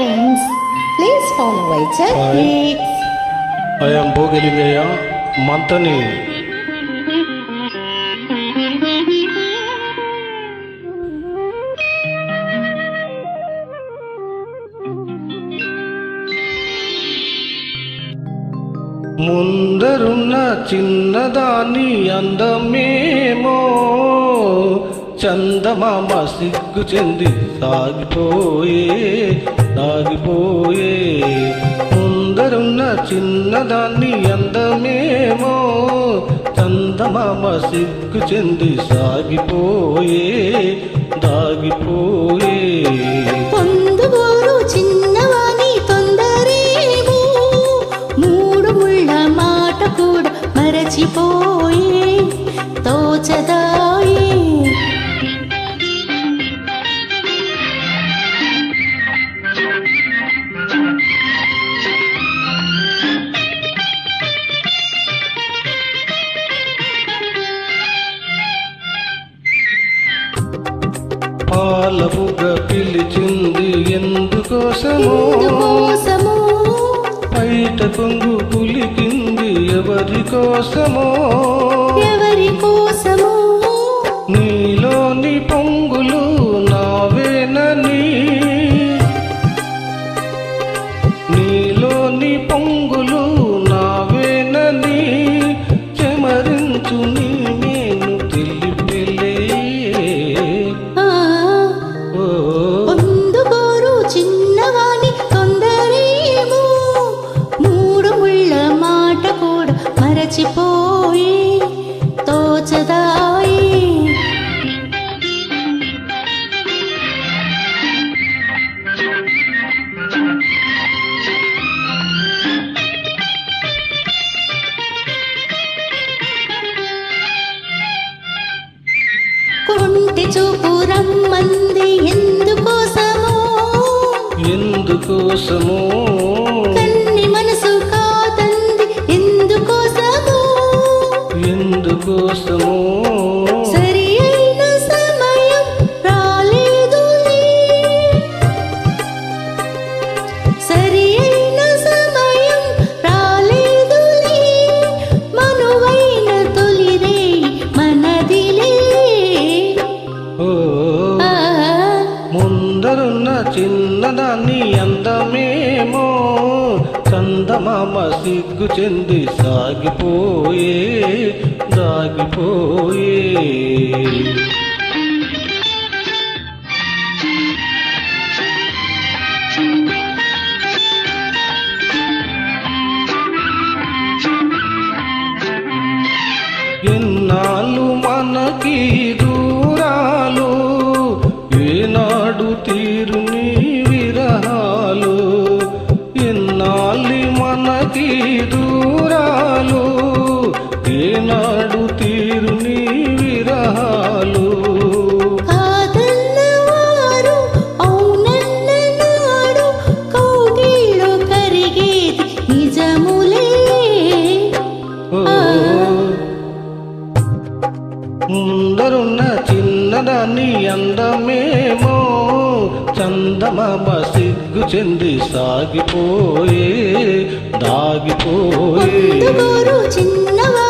friends. Please follow Vaicha Hi. Kids. I'm Bhogilingaiah Manthani ముందరున్న చిన్నదాని అందమేమో చందమామ సిగ్గు చెంది సాగిపోయే సాగిపోయే. ముందరున్న చిన్నదాన్ని అందమేమో చందమామ సిగ్గు చెంది సాగిపోయే దాగిపోయే. పొందుగోరు చిన్నవాని తొందరేమో మూడు ముళ్ళ మాట కూడా మరచిపోయే. తోచద పాలబుగ పిలిచింది ఎందుకోసమో? బయట కొంగు పులికింది ఎవరి కోసమో చూపు రమ్మంది ఎందుకోసమో? ఎందుకోసమో? కన్ని మనసు కాదంది ఎందుకోసమో? ఎందుకోసమో? అందమేమో చందమామ సిగ్గు చెంది సాగిపోయే దాగిపోయే. ఎన్నాళ్ళు మనకి ముందరున్న చిన్నదాన్ని అందమేమో చందమామ సిగ్గు చెంది సాగిపోయే దాగిపోయే. చిన్నవా?